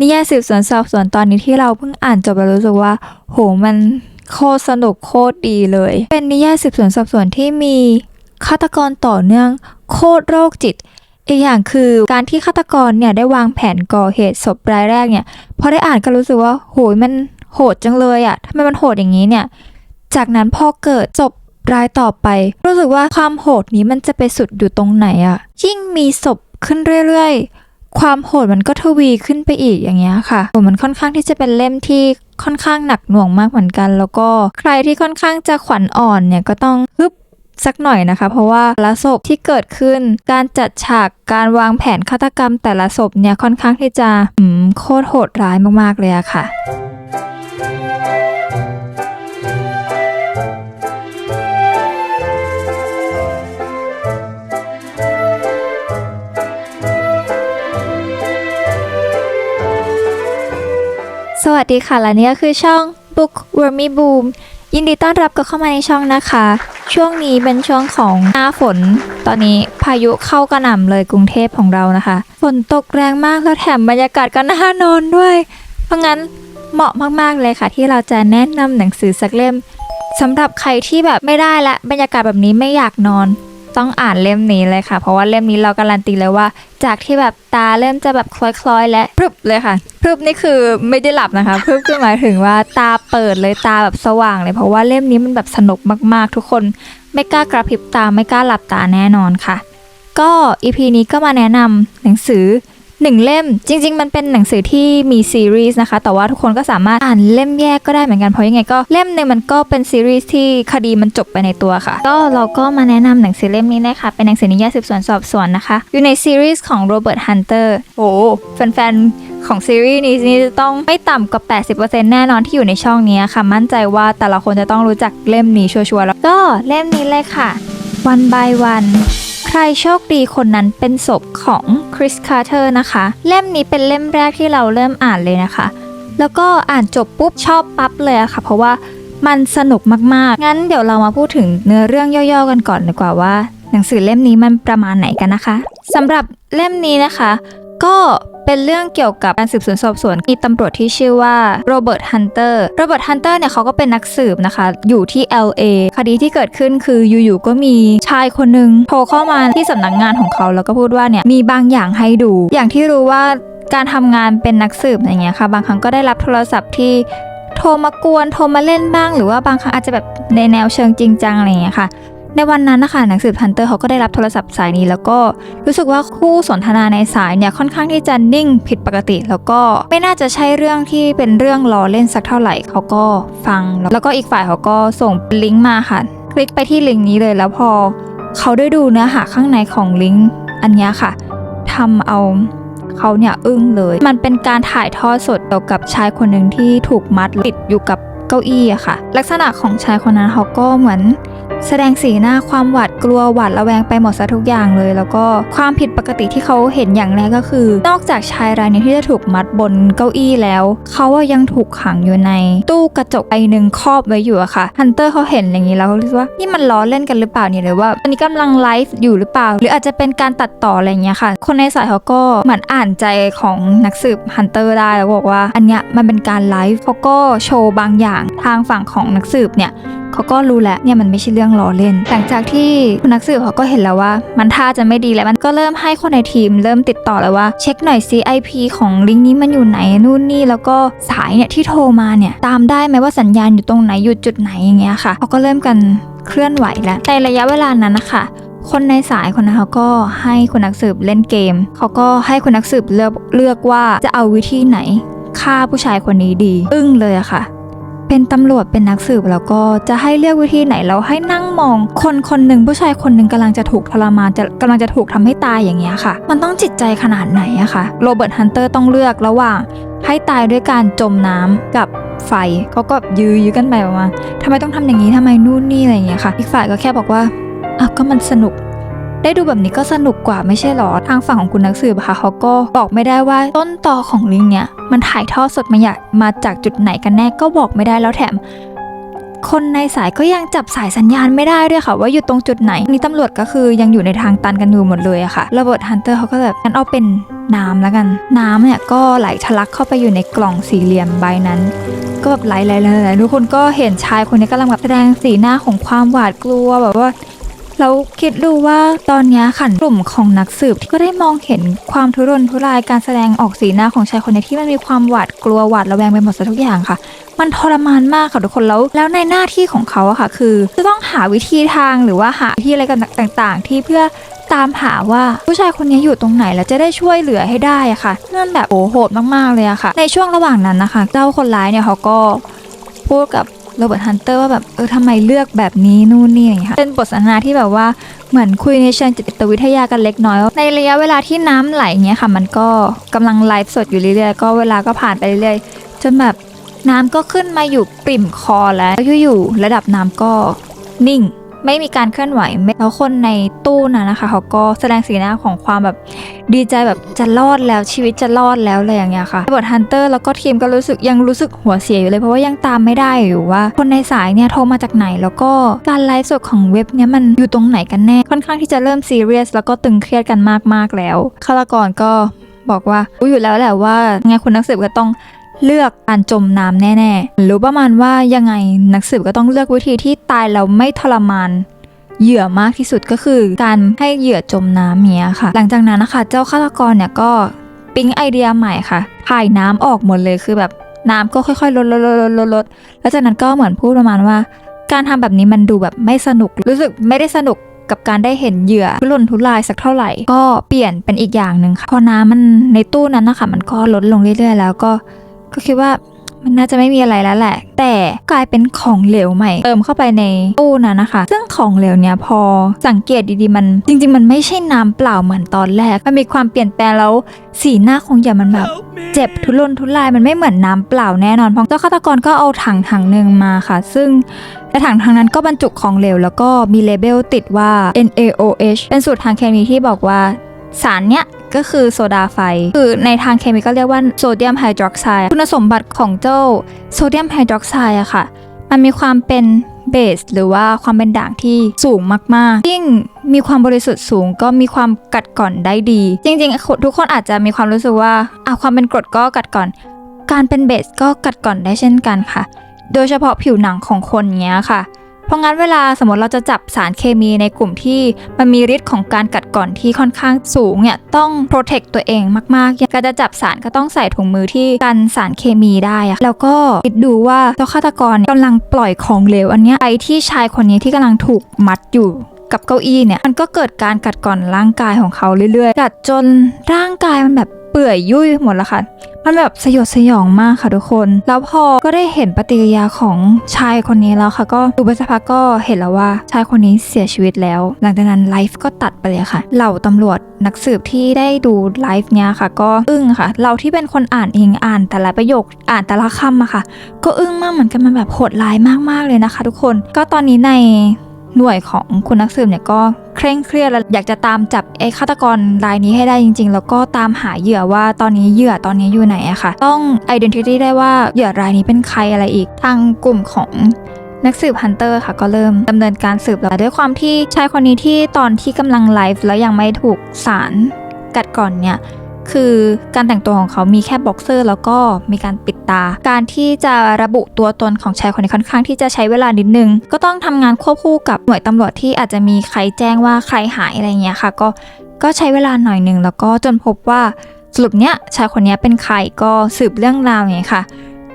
นิยายสืบสวนสอบสวนตอนนี้ที่เราเพิ่งอ่านจบแล้วรู้สึกว่า โหมันโคตรสนุกโคตรดีเลย เป็นนิยายสืบสวนสอบสวนที่มีฆาตกรต่อเนื่อง โคตรโรคจิต อีกอย่างคือการที่ฆาตกรเนี่ยได้วางแผนก่อเหตุศพรายแรกเนี่ยพอได้อ่านก็รู้สึกว่าโหยมันโหดจังเลยอะ่ะทำไมมันโหดอย่างนี้เนี่ย จากนั้นพอเกิดจบรายต่อไป รู้สึกว่าความโหดนี้มันจะไปสุดอยู่ตรงไหนอะยิ่งมีศพขึ้นเรื่อยๆ ความโหดมันก็ทวีขึ้นไปอีกอย่างเงี้ยค่ะโหมันค่อนข้างที่จะเป็นเล่มที่ค่อนข้างหนักหน่วงมากเหมือนกัน แล้วก็ใครที่ค่อนข้างจะขวัญอ่อนเนี่ยก็ต้องฮึบสักหน่อยนะคะ เพราะว่าละศพที่เกิดขึ้น การจัดฉากการวางแผนฆาตกรรมแต่ละศพเนี่ยค่อนข้างที่จะโคตรโหดร้ายมากๆเลยอะค่ะ สวัสดีค่ะ และนี่ก็คือช่อง Book w o r m y Boom ยินดีต้อนรับก็เข้ามาในช่องนะคะ ช่วงนี้เป็นช่วงของหน้าฝน ตอนนี้พายุเข้ากระหน่ำเลยกรุงเทพของเรานะคะ ฝนตกแรงมากแล้วแถมบรรยากาศก็น่านอนด้วย เพราะงั้นเหมาะมากๆเลยค่ะ ที่เราจะแนะนำหนังสือสักเล่มสำหรับใครที่แบบไม่ได้ละบรรยากาศแบบนี้ไม่อยากนอน ต้องอ่านเล่มนี้เลยค่ะ เพราะว่าเล่มนี้เราการันตีเลยว่า จากที่แบบตาเริ่มจะแบบคล้อยๆ และพรึบเลยค่ะพรึบนี่คือไม่ได้หลับนะคะพรึบคือหมายถึงว่าตาเปิดเลยตาแบบสว่างเลย เพราะว่าเล่มนี้มันแบบสนุกมากๆ ทุกคนไม่กล้ากระพริบตาไม่กล้าหลับตาแน่นอนค่ะ ก็อีพีนี้ก็มาแนะนำหนังสือ หนึ่งเล่ม จริง ๆ มันเป็นหนังสือที่มีซีรีส์นะคะ แต่ว่าทุกคนก็สามารถอ่านเล่มแยกก็ได้เหมือนกันเพราะยังไงก็เล่มหนึ่งมันก็เป็นซีรีส์ที่คดีมันจบไปในตัวค่ะ ก็เราก็มาแนะนำหนังสือเล่มนี้นะคะเป็นหนังสือนิยายสืบสวนสอบสวนนะคะ อยู่ในซีรีส์ของโรเบิร์ตฮันเตอร์โอ้แฟนๆของซีรีส์นี้นี่จะต้องไม่ต่ำกว่า 80%แน่นอนที่อยู่ในช่องนี้ค่ะ มั่นใจว่าแต่ละคนจะต้องรู้จักเล่มนี้ชัวร์ๆแล้วก็เล่มนี้เลยค่ะ One by One ใครโชคดีคนนั้นเป็นศพของคริสคาร์เตอร์นะคะ เล่มนี้เป็นเล่มแรกที่เราเริ่มอ่านเลยนะคะ แล้วก็อ่านจบปุ๊บชอบปั๊บเลยอะค่ะ เพราะว่ามันสนุกมากๆ งั้นเดี๋ยวเรามาพูดถึงเนื้อเรื่องย่อๆกันก่อนดีกว่าว่า หนังสือเล่มนี้มันประมาณไหนกันนะคะสำหรับเล่มนี้นะคะ ก็ เป็นเรื่องเกี่ยวกับการสืบสวนสอบสวนมีตำรวจที่ชื่อว่าโรเบิร์ตฮันเตอร์โรเบิร์ตฮันเตอร์เนี่ยเขาก็เป็นนักสืบนะคะ อยู่ที่ LA คดีที่เกิดขึ้นคืออยู่ๆก็มีชายคนหนึ่งโทรเข้ามาที่สำนักงานของเขาแล้วก็พูดว่าเนี่ยมีบางอย่างให้ดู อย่างที่รู้ว่าการทำงานเป็นนักสืบอย่างเงี้ยค่ะ บางครั้งก็ได้รับโทรศัพท์ที่โทรมากวนโทรมาเล่นบ้าง หรือว่าบางครั้งอาจจะแบบในแนวเชิงจริงจังอะไรเงี้ยค่ะ ในวันนั้นนะคะหนังสือฮันเตอร์เขาก็ได้รับโทรศัพท์สายนี้ แล้วก็รู้สึกว่าคู่สนทนาในสายเนี่ยค่อนข้างที่จะนิ่งผิดปกติ แล้วก็ไม่น่าจะใช่เรื่องที่เป็นเรื่องล้อเล่นสักเท่าไหร่เขาก็ฟัง แล้วก็อีกฝ่ายเขาก็ส่งลิงก์มาค่ะ คลิกไปที่ลิงก์นี้เลยแล้วพอเขาได้ดูเนื้อหาข้างในของลิงก์อันนี้ค่ะทำเอาเขาเนี่ยอึ้งเลย มันเป็นการถ่ายทอดสดเกี่ยวกับชายคนหนึ่งที่ถูกมัดติดอยู่กับเก้าอี้อะค่ะ ลักษณะของชายคนนั้นเขาก็เหมือน แสดงสีหน้าความหวาดกลัวหวาดระแวงไปหมดซะทุกอย่างเลย แล้วก็ความผิดปกติที่เขาเห็นอย่างแรกก็คือ นอกจากชายรายนี้ที่จะถูกมัดบนเก้าอี้แล้ว เขาอะยังถูกขังอยู่ใน ตู้กระจกใบหนึ่งครอบไว้อยู่อะค่ะฮันเตอร์เขาเห็นอย่างนี้แล้วเขาคิดว่านี่มันล้อเล่นกันหรือเปล่าเนี่ยหรือว่าตอนนี้กำลังไลฟ์อยู่หรือเปล่า หรืออาจจะเป็นการตัดต่ออะไรอย่างเงี้ยค่ะ คนในสายเขาก็เหมือนอ่านใจของนักสืบฮันเตอร์ได้แล้วบอกว่า อันเนี้ยมันเป็นการไลฟ์เขาก็โชว์บางอย่างทางฝั่งของนักสืบเนี่ย เขาก็รู้แล้วเนี่ยมันไม่ใช่เรื่องล้อเล่น หลังจากที่คุณนักสืบเขาก็เห็นแล้วว่า มันท่าจะไม่ดีแล้วมันก็เริ่มให้คนในทีม เริ่มติดต่อแล้วว่าเช็คหน่อยซิ IP ของลิงก์นี้มันอยู่ไหนนู่นนี่แล้วก็สายเนี่ยที่โทรมาเนี่ยตามได้ไหมว่าสัญญาณอยู่ตรงไหนอยู่จุดไหนอย่างเงี้ยค่ะเขาก็เริ่มกันเคลื่อนไหวแล้วในระยะเวลานั้นนะคะคนในสายคนนั้นเขาก็ให้คุณนักสืบเล่นเกม เขาก็ให้คุณนักสืบเลือกเลือกว่าจะเอาวิธีไหนฆ่าผู้ชายคนนี้ดี อึ้งเลยอะค่ะ เป็นตำรวจเป็นนักสืบแล้วก็จะให้เลือกวิธีไหนแล้วให้นั่งมอง คนคนหนึ่งผู้ชายคนหนึ่งกำลังจะถูกทรมานจะกำลังจะถูกทำให้ตายอย่างเงี้ยค่ะ มันต้องจิตใจขนาดไหนอะค่ะโรเบิร์ตฮันเตอร์ต้องเลือกระหว่างให้ตายด้วยการจมน้ำกับไฟเขาก็ยื้อยื้อกันไปประมาณทำไมต้องทำอย่างนี้ทำไมนู่นนี่อะไรอย่างเงี้ยค่ะ อีกฝ่ายก็แค่บอกว่าอ้าวก็มันสนุก ได้ดูแบบนี้ก็สนุกกว่าไม่ใช่หรอ ทางฝั่งของคุณนักสืบค่ะเขาก็บอกไม่ได้ว่าต้นตอของลิงเนี่ยมันถ่ายทอดสดมาอยากมาจากจุดไหนกันแน่ก็บอกไม่ได้แล้วแถมคนในสายก็ยังจับสายสัญญาณไม่ได้ด้วยค่ะ ว่าอยู่ตรงจุดไหน นี่ตำรวจก็คือยังอยู่ในทางตันกันอยู่หมดเลยอะค่ะ ระเบิดฮันเตอร์เขาก็แบบงั้นเอาเป็นน้ำแล้วกัน น้ำเนี่ยก็ไหลทะลักเข้าไปอยู่ในกล่องสี่เหลี่ยมใบนั้น ก็แบบไหลไหลไหลไหลทุกคนก็เห็นชายคนนี้กำลังแบบแสดงสีหน้าของความหวาดกลัวแบบว่า เราคิดดูว่าตอนนี้ยค่ะกลุ่มของนักสืบที่ก็ได้มองเห็นความทุรนทุรายการแสดงออกสีหน้าของชายคนนี้ที่มันมีความหวาดกลัวหวาดระแวงไปหมดซะทุกอย่างค่ะ มันทรมานมากค่ะทุกคนแล้วแล้วในหน้าที่ของเขาอะค่ะ คือจะต้องหาวิธีทางหรือว่าหาวิธีอะไรกันต่าง ๆ ที่เพื่อตามหาว่าผู้ชายคนนี้อยู่ตรงไหนแล้วจะได้ช่วยเหลือให้ได้อะค่ะนั่นแบบโอ้โหดมากๆเลยอะค่ะ ในช่วงระหว่างนั้นนะคะเจ้าคนร้ายเนี่ยเขาก็พูดกับ โรเบิร์ตฮันเตอร์ว่าแบบเออทำไมเลือกแบบนี้นู่นนี่อย่างเงี้ยค่ะเป็นบทสนทนาที่แบบว่าเหมือนคุยในเชิงจิตวิทยากันเล็กน้อยว่าในระยะเวลาที่น้ำไหลเงี้ยค่ะ มันก็กำลังไลฟ์สดอยู่เรื่อยๆก็เวลาก็ผ่านไปเรื่อยๆจนแบบน้ำก็ขึ้นมาอยู่ปริ่มคอแล้วอยู่ๆระดับน้ำก็นิ่ง ไม่มีการเคลื่อนไหวไม่แล้วคนในตู้น่ะนะคะ เขาก็แสดงสีหน้าของความแบบดีใจแบบจะรอดแล้วชีวิตจะรอดแล้วอะไรอย่างเงี้ยค่ะบทฮันเตอร์แล้วก็ทีมก็รู้สึกยังรู้สึกหัวเสียอยู่เลยเพราะว่ายังตามไม่ได้อยู่ว่า คนในสายเนี่ยโทรมาจากไหน แล้วก็การไลฟ์สดของเว็บเนี่ยมันอยู่ตรงไหนกันแน่ค่อนข้างที่จะเริ่มซีเรียสแล้วก็ตึงเครียดกันมากๆแล้วฆาตกรก็บอกว่ารู้อยู่แล้วแหละว่าไงคุณนักสืบก็ต้อง เลือกการจมน้ำแน่ๆรือประมาณว่ายังไงนักสืบก็ต้องเลือกวิธีที่ตายแล้วไม่ทรมานเหยื่อมากที่สุดก็คือการให้เหยื่อจมน้ำเนี้ยค่ะ หลังจากนั้นนะคะ เจ้าฆาตกรเนี่ยก็ปิ๊งไอเดียใหม่ค่ะถ่ายน้ำออกหมดเลยคือแบบน้ำก็ค่อยๆลดลดลดลดลดแล้วจากนั้นก็เหมือนพูดประมาณว่า การทำแบบนี้มันดูแบบไม่สนุกรู้สึกไม่ได้สนุกกับการได้เห็นเหยื่อทุรนทุรายสักเท่าไหร่ ก็เปลี่ยนเป็นอีกอย่างหนึ่งค่ะพอน้ำมันในตู้นั้นนะคะมันก็ลดลงเรื่อยๆ แล้วก็ ก็คิดว่ามันน่าจะไม่มีอะไรแล้วแหละ แต่กลายเป็นของเหลวใหม่ เติมเข้าไปในตู้นั้นนะคะ ซึ่งของเหลวเนี้ยพอสังเกตดีๆมัน จริง ๆ มันไม่ใช่น้ำเปล่าเหมือนตอนแรก มันมีความเปลี่ยนแปลงแล้วสีหน้าของเหยื่อมันแบบเจ็บทุรนทุรายมันไม่เหมือนน้ำเปล่าแน่นอนเพราะเจ้าฆาตกรก็เอาถังถังหนึ่งมาค่ะ ซึ่งในถังถังนั้นก็บรรจุของเหลวแล้วก็มีเลเบลติดว่า NaOH เป็นสูตรทางเคมีที่บอกว่า สารเนี้ยก็คือโซดาไฟ คือในทางเคมีก็เรียกว่าโซเดียมไฮดรอกไซด์คุณสมบัติของเจ้าโซเดียมไฮดรอกไซด์อะค่ะ มันมีความเป็นเบสหรือว่าความเป็นด่างที่สูงมากๆ ยิ่งมีความบริสุทธิ์สูงก็มีความกัดก่อนได้ดี จริงๆ ทุกคนอาจจะมีความรู้สึกว่าอะความเป็นกรดก็กัดก่อน การเป็นเบสก็กัดก่อนได้เช่นกันค่ะ โดยเฉพาะผิวหนังของคนเนี้ยค่ะ เพราะงั้นเวลาสมมติเราจะจับสารเคมีในกลุ่มที่มันมีฤทธิ์ของการกัดก่อนที่ค่อนข้างสูงเนี่ยต้องโปรเทคตัวเองมากๆการจะจับสารก็ต้องใส่ถุงมือที่กันสารเคมีได้อะแล้วก็คิดดูว่าเจ้าฆาตกรกำลังปล่อยของเหลวอันเนี้ยไปที่ชายคนนี้ที่กำลังถูกมัดอยู่กับเก้าอี้เนี่ยมันก็เกิดการกัดก่อนร่างกายของเขาเรื่อยๆ กัดจนร่างกายมันแบบเปื่อยยุ่ยหมดแล้วค่ะ มันแบบสยดสยองมากค่ะทุกคน แล้วพอก็ได้เห็นปฏิกิริยาของชายคนนี้แล้วค่ะ ก็ดูไปสักพักก็เห็นแล้วว่าชายคนนี้เสียชีวิตแล้ว หลังจากนั้นไลฟ์ก็ตัดไปเลยค่ะ เหล่าตำรวจนักสืบที่ได้ดูไลฟ์เนี้ยค่ะ ก็อึ้งค่ะ เราที่เป็นคนอ่านเองอ่านแต่ละประโยคอ่านแต่ละคำอะค่ะ ก็อึ้งมากเหมือนกันมันแบบโหดร้ายมากๆเลยนะคะ ทุกคน ก็ตอนนี้ใน หน่วยของคุณนักสืบเนี่ยก็เคร่งเครียดและอยากจะตามจับไอ้ฆาตกรรายนี้ให้ได้จริง ๆ แล้วก็ตามหาเหยื่อว่าตอนนี้เหยื่อตอนนี้อยู่ไหนอะค่ะ ต้อง identity ได้ว่าเหยื่อรายนี้เป็นใครอะไรอีก ทางกลุ่มของนักสืบฮันเตอร์ค่ะก็เริ่มดำเนินการสืบแล้วด้วยความที่ชายคนนี้ที่ตอนที่กำลังไลฟ์แล้วยังไม่ถูกสารกัดก่อนเนี่ย คือการแต่งตัวของเขามีแค่บ็อกเซอร์ แล้วก็มีการปิดตา การที่จะระบุตัวตนของชายคนนี้ค่อนข้างที่จะใช้เวลานิดนึง ก็ต้องทำงานควบคู่กับหน่วยตำรวจที่อาจจะมีใครแจ้งว่าใครหายอะไรเงี้ยค่ะ ก็ก็ใช้เวลาหน่อยหนึ่งแล้วก็จนพบว่าสรุปเนี้ยชายคนนี้เป็นใครก็สืบเรื่องราวอย่างเงี้ยค่ะ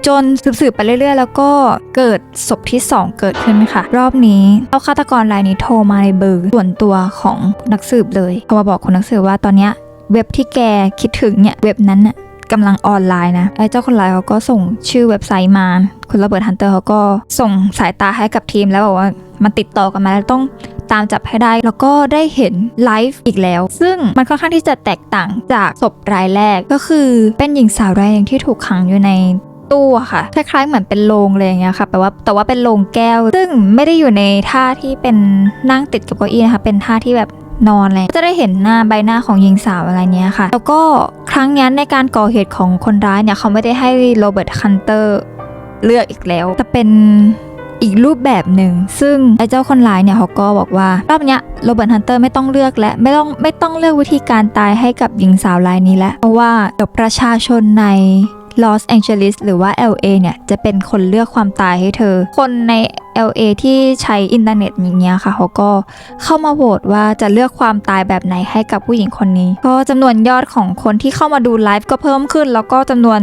จนสืบๆไปเรื่อยๆ แล้วก็เกิดศพที่ 2 เกิดขึ้นค่ะ รอบนี้เจ้าฆาตกรรายนี้โทรมาในเบอร์ส่วนตัวของนักสืบเลยเขามาบอกคนนักสืบว่าตอนเนี้ย เว็บที่แกคิดถึงเนี่ยเว็บนั้นน่ะกำลังออนไลน์นะไอ้เจ้าคนร้ายเขาก็ส่งชื่อเว็บไซต์มาคุณระเบิดฮันเตอร์เขาก็ส่งสายตาให้กับทีมแล้วบอกว่ามันติดต่อกันมาแล้วต้องตามจับให้ได้ แล้วก็ได้เห็นไลฟ์อีกแล้ว ซึ่งมันค่อนข้างที่จะแตกต่างจากศพรายแรกก็คือเป็นหญิงสาวรายหนึ่งที่ถูกขังอยู่ในตู้ค่ะคล้ายๆเหมือนเป็นโรงเลยอย่างเงี้ยค่ะแต่ว่าแต่ว่าเป็นโรงแก้ว ซึ่งไม่ได้อยู่ในท่าที่เป็นนั่งติดกับเก้าอี้นะคะเป็นท่าที่แบบ นอนเลยจะได้เห็นหน้าใบหน้าของหญิงสาวอะไรเนี้ยค่ะ แล้วก็ครั้งนี้ในการก่อเหตุของคนร้ายเนี่ยเขาไม่ได้ให้โรเบิร์ตคันเตอร์เลือกอีกแล้ว แต่เป็นอีกรูปแบบหนึ่ง ซึ่งไอ้เจ้าคนร้ายเนี่ยเขาก็บอกว่ารอบเนี้ยโรเบิร์ตฮันเตอร์ไม่ต้องเลือกและไม่ต้องไม่ต้องเลือกวิธีการตายให้กับหญิงสาวรายนี้แล้วเพราะว่าเดี๋ยวประชาชนใน ลอสแองเจลิสหรือว่า LA เนี่ยจะเป็นคนเลือกความตายให้เธอ คนใน LA ที่ใช้อินเทอร์เน็ตอย่างเงี้ยค่ะเขาก็เข้ามาโหวตว่าจะเลือกความตายแบบไหนให้กับผู้หญิงคนนี้ ก็จำนวนยอดของคนที่เข้ามาดูไลฟ์ก็เพิ่มขึ้น แล้วก็จำนวน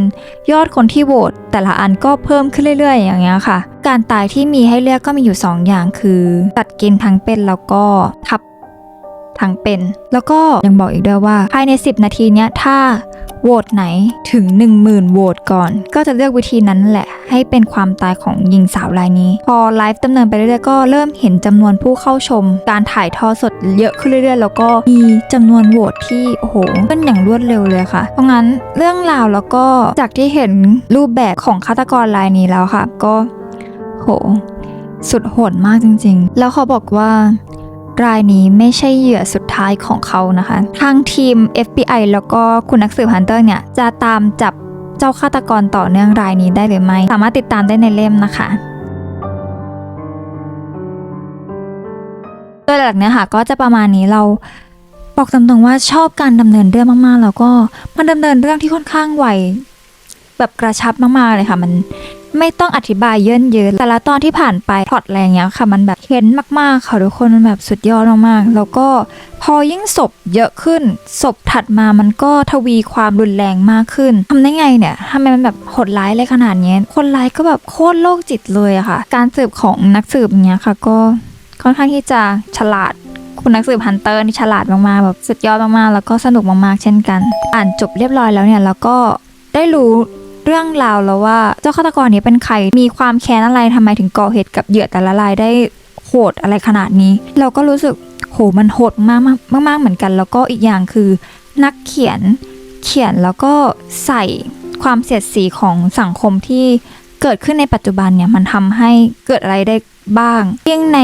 ยอดคนที่โหวตแต่ละอันก็เพิ่มขึ้นเรื่อย ๆ อย่างเงี้ยค่ะ การตายที่มีให้เลือกก็มีอยู่ 2 อย่างคือตัดกินทั้งเป็นแล้วก็ทับทั้งเป็น แล้วก็ยังบอกอีกด้วยว่าภายใน 10 นาทีเนี้ยถ้า โหวตไหนถึง 10,000โหวตก่อน ก็จะเลือกวิธีนั้นแหละ ให้เป็นความตายของหญิงสาวรายนี้ พอไลฟ์ดำเนินไปเรื่อยๆก็เริ่มเห็นจำนวนผู้เข้าชม การถ่ายทอดสดเยอะขึ้นเรื่อยๆ แล้วก็มีจำนวนโหวตที่โอ้โหขึ้นอย่างรวดเร็วเลยค่ะ เพราะงั้นเรื่องราวแล้วก็จากที่เห็นรูปแบบของฆาตกรรายนี้แล้วค่ะ ก็โหสุดโหดมากจริง ๆ แล้วเขาบอกว่า รายนี้ไม่ใช่เหยื่อสุดท้ายของเขานะคะทางทีม FBI แล้วก็คุณนักสืบฮันเตอร์เนี่ยจะตามจับเจ้าฆาตกรต่อเนื่องรายนี้ได้หรือไม่ สามารถติดตามได้ในเล่มนะคะโดยหลักๆเนี่ยค่ะก็จะประมาณนี้เราบอกตรงๆว่าชอบการดำเนินเรื่องมากๆ แล้วก็มันดำเนินเรื่องที่ค่อนข้างไวแบบกระชับมากๆเลยค่ะ มัน ไม่ต้องอธิบายเยินเยินแต่ละตอนที่ผ่านไปพลอตอะไรงเงี้ยค่ะ มันแบบเค้นมากๆ ค่ะทุกคนมันแบบสุดยอดมากๆ แล้วก็พอยิ่งศพเยอะขึ้นศพถัดมามันก็ทวีความรุนแรงมากขึ้นทำได้ไงเนี่ยทำไมมันแบบโหดร้ายเลยขนาดนี้คนร้ายก็แบบโคตรโรคจิตเลยอะค่ะ การสืบของนักสืบเงี้ยค่ะ ก็ค่อนข้างที่จะฉลาดคุณนักสืบฮันเตอร์นี่ฉลาดมากๆแบบสุดยอดมากๆ แล้วก็สนุกมากๆ เช่นกัน อ่านจบเรียบร้อยแล้วเนี่ย แล้วก็ได้รู้ เรื่องราวแล้วว่าเจ้าฆาตกรนี้เป็นใครมีความแค้นอะไรทำไมถึงก่อเหตุกับเหยื่อแต่ละรายได้โหดอะไรขนาดนี้ เราก็รู้สึกโหมันโหดมากมากมากเหมือนกัน แล้วก็อีกอย่างคือ นักเขียนเขียนแล้วก็ใส่ความเสียดสีของสังคมที่เกิดขึ้นในปัจจุบันเนี่ยมันทำให้เกิดอะไรได้ บ้างเพียงใน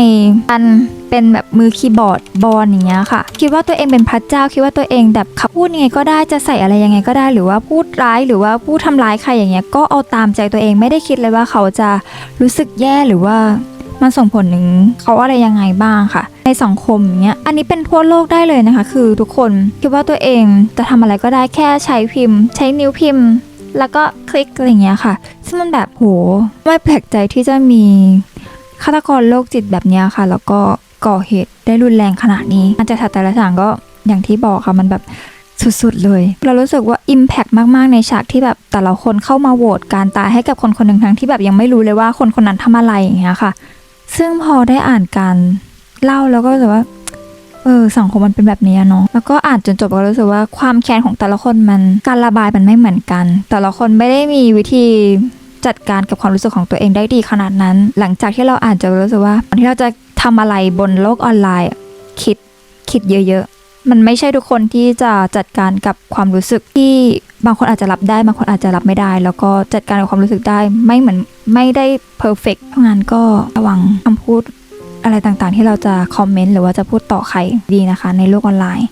การเป็นแบบมือคีย์บอร์ดบอลอย่างเงี้ยค่ะ คิดว่าตัวเองเป็นพระเจ้า คิดว่าตัวเองแบบขับพูดยังไงก็ได้จะใส่อะไรยังไงก็ได้ หรือว่าพูดร้ายหรือว่าพูดทำร้ายใครอย่างเงี้ยก็เอาตามใจตัวเองไม่ได้คิดเลยว่าเขาจะรู้สึกแย่หรือว่ามันส่งผลถึงเขาอะไรยังไงบ้างค่ะ ในสังคมอย่างเงี้ยอันนี้เป็นทั่วโลกได้เลยนะคะ คือทุกคนคิดว่าตัวเองจะทำอะไรก็ได้แค่ใช้พิมพ์ ใช้นิ้วพิมพ์ แล้วก็คลิกอะไรเงี้ยค่ะ ซึ่งมันแบบโหไม่แปลกใจที่จะมี ฆาตกรโรคจิตแบบนี้ค่ะ แล้วก็ก่อเหตุได้รุนแรงขนาดนี้อาจจะถัดแต่ละอย่างก็อย่างที่บอกค่ะมันแบบสุดๆเลย เรารู้สึกว่า Impact มากๆ ในฉากที่แบบแต่ละคนเข้ามาโหวตการตายให้กับคนคนหนึ่งทั้งที่แบบยังไม่รู้เลยว่าคนคนนั้นทำอะไรอย่างเงี้ยค่ะ ซึ่งพอได้อ่านการเล่าแล้วก็รู้สึกว่าเออสังคมมันเป็นแบบนี้เนาะแล้วก็อ่านจนจบก็รู้สึกว่าความแค้นของแต่ละคนมันการระบายมันไม่เหมือนกัน แต่ละคนไม่ได้มีวิธี จัดการกับความรู้สึกของตัวเองได้ดีขนาดนั้น หลังจากที่เราอ่านจะรู้สึกว่าก่อนที่เราจะทำอะไรบนโลกออนไลน์ คิดคิดเยอะๆ มันไม่ใช่ทุกคนที่จะจัดการกับความรู้สึกที่บางคนอาจจะรับได้บางคนอาจจะรับไม่ได้ แล้วก็จัดการกับความรู้สึกได้ไม่เหมือนไม่ได้เพอร์เฟกต์เพราะงั้นก็ระวังคำพูดอะไรต่างๆ ที่เราจะคอมเมนต์หรือว่าจะพูดต่อใครดีนะคะ ในโลกออนไลน์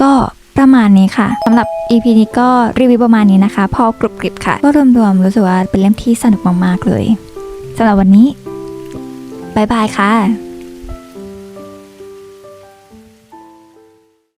ก็ ประมาณนี้ค่ะสำหรับ EP นี้ก็รีวิวประมาณนี้นะคะ พอกรุบกริบค่ะ ก็รวมๆรู้สึกว่าเป็นเล่มที่สนุกมากๆเลยสำหรับวันนี้บายบายค่ะ